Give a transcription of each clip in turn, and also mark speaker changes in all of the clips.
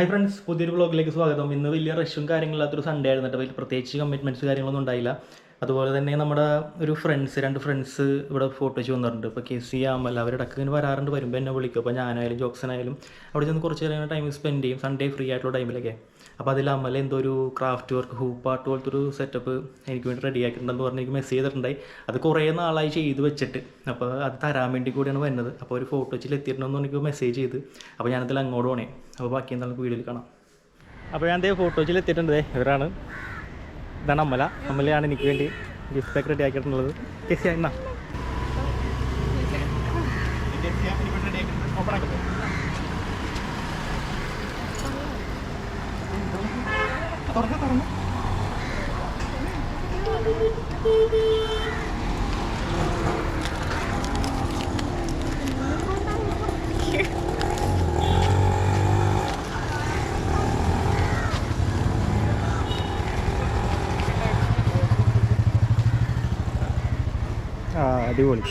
Speaker 1: Hi friends പുതിയൊരു വ്ളോഗിലേക്ക് സ്വാഗതം. ഇന്ന് വലിയ റഷും കാര്യങ്ങളില്ലാത്തൊരു സൺഡേ ആയിരുന്നു കേട്ടോ. വലിയ പ്രത്യേകിച്ച് കമ്മിറ്റ്മെന്റ്സ് കാര്യങ്ങളൊന്നും ഉണ്ടായില്ല. അതുപോലെ തന്നെ നമ്മുടെ ഒരു ഫ്രണ്ട്സ് രണ്ട് ഫ്രണ്ട്സ് ഇവിടെ ഫോട്ടോ വെച്ച് വന്നിട്ടുണ്ട്. ഇപ്പോൾ കെ സി അമൽ അവരിടക്ക് ഇങ്ങനെ വരാറുണ്ട്. വരുമ്പോൾ എന്നെ വിളിക്കും. അപ്പോൾ ഞാനായാലും ജോക്സനായാലും അവിടെ ചെന്ന് കുറച്ച് നേരം ടൈം സ്പെൻഡ് ചെയ്യും. സൺഡേ ഫ്രീ ആയിട്ടുള്ള ടൈമിലൊക്കെ അപ്പോൾ അതിൽ അമൽ എന്തോ ഒരു ക്രാഫ്റ്റ് വർക്ക് ഹൂപ്പാട്ട് പോലത്തെ ഒരു സെറ്റപ്പ് എനിക്ക് വേണ്ടി റെഡി ആക്കിയിട്ടുണ്ടെന്ന് പറഞ്ഞ് എനിക്ക് മെസ്സേജ് ചെയ്തിട്ടുണ്ടായി. അത് കുറേ നാളായി ചെയ്ത് വെച്ചിട്ട്. അപ്പോൾ അത് തരാൻ വേണ്ടി കൂടിയാണ് വന്നത്. അപ്പോൾ ഒരു ഫോട്ടോ വെച്ചിൽ എത്തിയിട്ടുണ്ടെന്ന് എനിക്ക് മെസ്സേജ് ചെയ്ത്. അപ്പോൾ ഞാനതിൽ അങ്ങോട്ട് പോണേ. അപ്പോൾ ബാക്കി എന്താ നമുക്ക് വീഡിയോയിൽ കാണാം. അപ്പോൾ ഞാൻ ദേ ഫോട്ടോ വെച്ചിൽ എത്തിയിട്ടുണ്ട് ഇവരാണ്. ഇതാണ് അമ്മല അമ്മലയാണ് എനിക്ക് വേണ്ടി ഗിഫ്റ്റ് പാക്ക് റെഡി ആക്കിയിട്ടുള്ളത്. കെസി എന്നാ? ആ അടിപൊളി.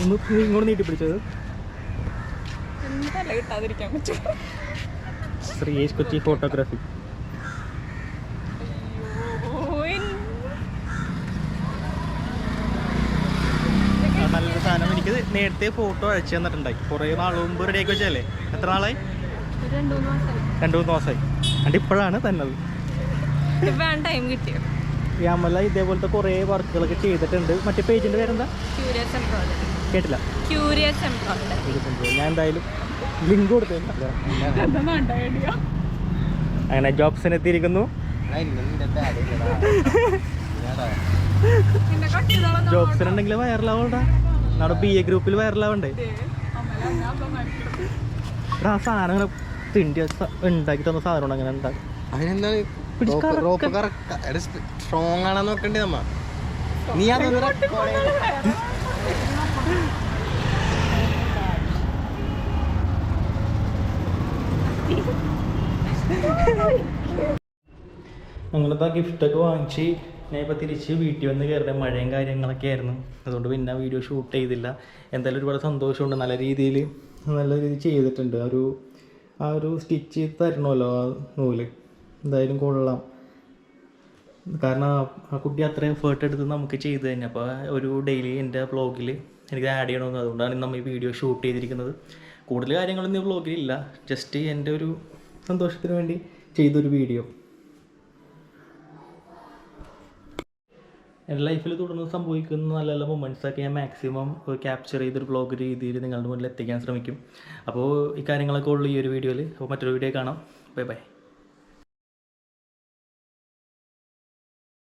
Speaker 1: ഒന്ന് ഇങ്ങോട്ട് നീട്ടി പിടിച്ചത്. ശ്രീയേഷ് കൊച്ചി ഫോട്ടോഗ്രാഫി. നല്ലൊരു സാധനം. എനിക്ക് നേരത്തെ ഫോട്ടോ അയച്ചു തന്നിട്ടുണ്ടായി. കുറേ നാൾ മുമ്പ് റെഡി ആക്കി വെച്ചല്ലേ എത്ര നാളായി?
Speaker 2: രണ്ടു മൂന്ന് മാസമായി.
Speaker 1: രണ്ട് മൂന്ന് മാസമായി. അണ്ട് ഇപ്പോഴാണ് തന്നത്
Speaker 2: ടൈം കിട്ടിയോ?
Speaker 1: ഈ അമല ഇതേപോലത്തെ കുറേ വർക്കുകളൊക്കെ ചെയ്തിട്ടുണ്ട്. മറ്റേ പേജിന്റെ പേരെന്താ? കേട്ടില്ല.
Speaker 2: ക്യൂരിയസ്.
Speaker 1: ഞാൻ എന്തായാലും ലിങ്ക് കൊടുത്തില്ല അങ്ങനെ ജോബ്സിന് എത്തിയിരിക്കുന്നു. ജോബ്സിന് ഉണ്ടെങ്കിൽ വൈറലാവണ്ട നമ്മുടെ ബി എ ഗ്രൂപ്പിൽ വൈറലാവണ്ടേ ആ സാധനം തിണ്ടി ഉണ്ടാക്കി തന്ന സാധനം അങ്ങനെ ഉണ്ടാക്കി.
Speaker 3: അതിനെന്താണ് സ്ട്രോങ് ആണെന്ന് നോക്കണ്ടേ നമ്മ നീ ചെയ്യ്.
Speaker 1: ഗിഫ്റ്റൊക്കെ വാങ്ങിച്ച്? ഞാൻ ഇപ്പോൾ തിരിച്ച് വീട്ടിൽ വന്ന് കയറുന്നത് മഴയും കാര്യങ്ങളൊക്കെ ആയിരുന്നു. അതുകൊണ്ട് പിന്നെ വീഡിയോ ഷൂട്ട് ചെയ്തില്ല. എന്തായാലും ഒരുപാട് സന്തോഷമുണ്ട്. നല്ല രീതിയിൽ നല്ല രീതിയിൽ ചെയ്തിട്ടുണ്ട്. ആ ഒരു ആ ഒരു സ്റ്റിച്ച് ചെയ്ത് തരണമല്ലോ ആ നൂൽ. എന്തായാലും കൊള്ളാം. കാരണം ആ- കുട്ടി അത്രയും എഫേർട്ട് എടുത്ത് നമുക്ക് ചെയ്ത് തന്നെ. അപ്പോൾ ഒരു ഡെയിലി എന്റെ ബ്ലോഗിൽ എനിക്ക് ആഡ് ചെയ്യണമെന്ന് അതുകൊണ്ടാണ് നമ്മൾ ഈ വീഡിയോ ഷൂട്ട് ചെയ്തിരിക്കുന്നത്. കൂടുതൽ കാര്യങ്ങളൊന്നും ഈ ബ്ലോഗിലില്ല ജസ്റ്റ് എന്റെ ഒരു സന്തോഷത്തിന് വേണ്ടി ചെയ്തൊരു വീഡിയോ എന്റെ ലൈഫിൽ തുടർന്ന് സംഭവിക്കുന്ന നല്ല നല്ല മൊമെന്റ്സൊക്കെ ഞാൻ മാക്സിമം ക്യാപ്ചർ ചെയ്തൊരു ബ്ലോഗ് രീതിയിൽ നിങ്ങളുടെ മുന്നിൽ എത്തിക്കാൻ ശ്രമിക്കും. അപ്പോൾ ഈ കാര്യങ്ങളൊക്കെ ഉള്ളു ഈ ഒരു വീഡിയോയിൽ അപ്പോൾ മറ്റൊരു വീഡിയോ കാണാം. Bye bye